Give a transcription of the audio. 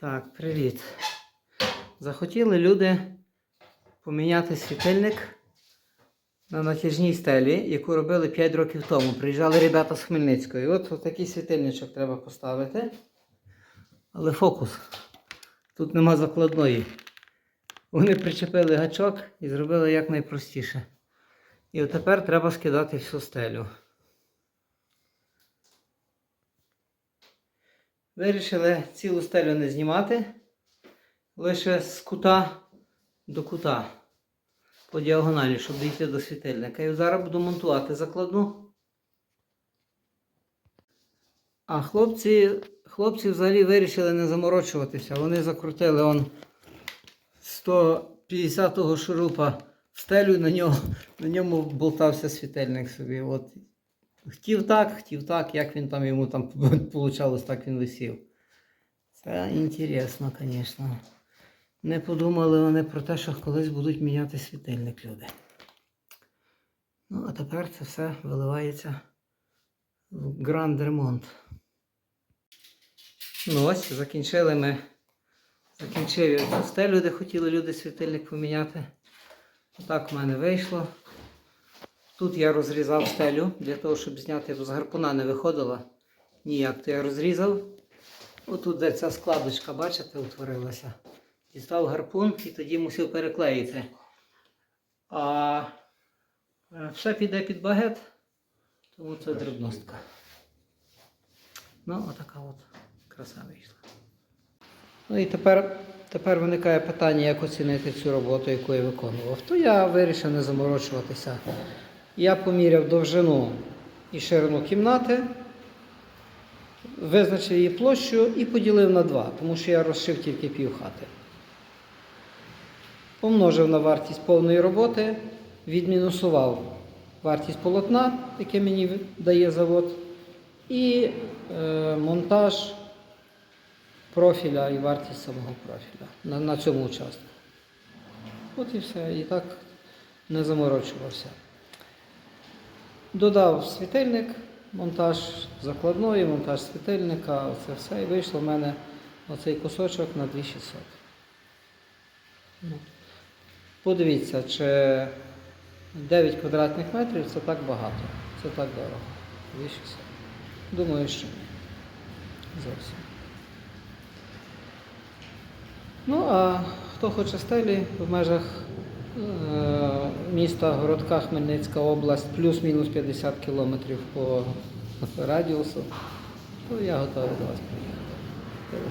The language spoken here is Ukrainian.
Так, привіт. Захотіли люди поміняти світильник на натяжній стелі, яку робили 5 років тому. Приїжджали ребята з Хмельницької. От, от такий світильничок треба поставити. Але фокус. Тут нема закладної. Вони причепили гачок і зробили якнайпростіше. І от тепер треба скидати всю стелю. Вирішили цілу стелю не знімати, лише з кута до кута по діагоналі, щоб дійти до світильника. І зараз буду монтувати закладну. А хлопці, хлопці взагалі вирішили не заморочуватися. Вони закрутили он 150-го шурупа стелю, і на, нього, на ньому болтався світильник собі. От. Хотів так, хотів так, як він там йому там получалось, так він висів. Це інтересно, звісно. Не подумали вони про те, що колись будуть міняти світильник люди. Ну, а тепер це все виливається в гранд ремонт. Ну ось, закінчили ми. Закінчив я цю стелю, де хотіли люди світильник поміняти. Отак в мене вийшло. Тут я розрізав стелю для того, щоб зняти, бо з гарпуна не виходила ніяк. То я розрізав. Отут де ця складочка, бачите, утворилася. Дістав гарпун і тоді мусив переклеїти. А е, все піде під багет, тому це дрібностка. Ну, отака от краса вийшла. Ну і тепер, тепер виникає питання, як оцінити цю роботу, яку я виконував. То я вирішив не заморочуватися. Я поміряв довжину і ширину кімнати, визначив її площу і поділив на два, тому що я розшив тільки пів хати. Помножив на вартість повної роботи, відмінусував вартість полотна, яке мені дає завод, і е, монтаж профіля і вартість самого профіля на, на цьому участку. От і все. І так не заморочувався. Dodав світильник, монтаж закладної, монтаж світильника, оце все. І вийшло в мене оцей кусочок на 2600. Ну. Подивіться, чи 9 квадратних метрів це так багато. Це так дорого. 2600. Думаю, що ні. Зовсім. Ну, а хто хоче стелі в межах е, міста Городка Хмельницька область, плюс-мінус 50 кілометрів по радіусу, то я готовий до вас приїхати.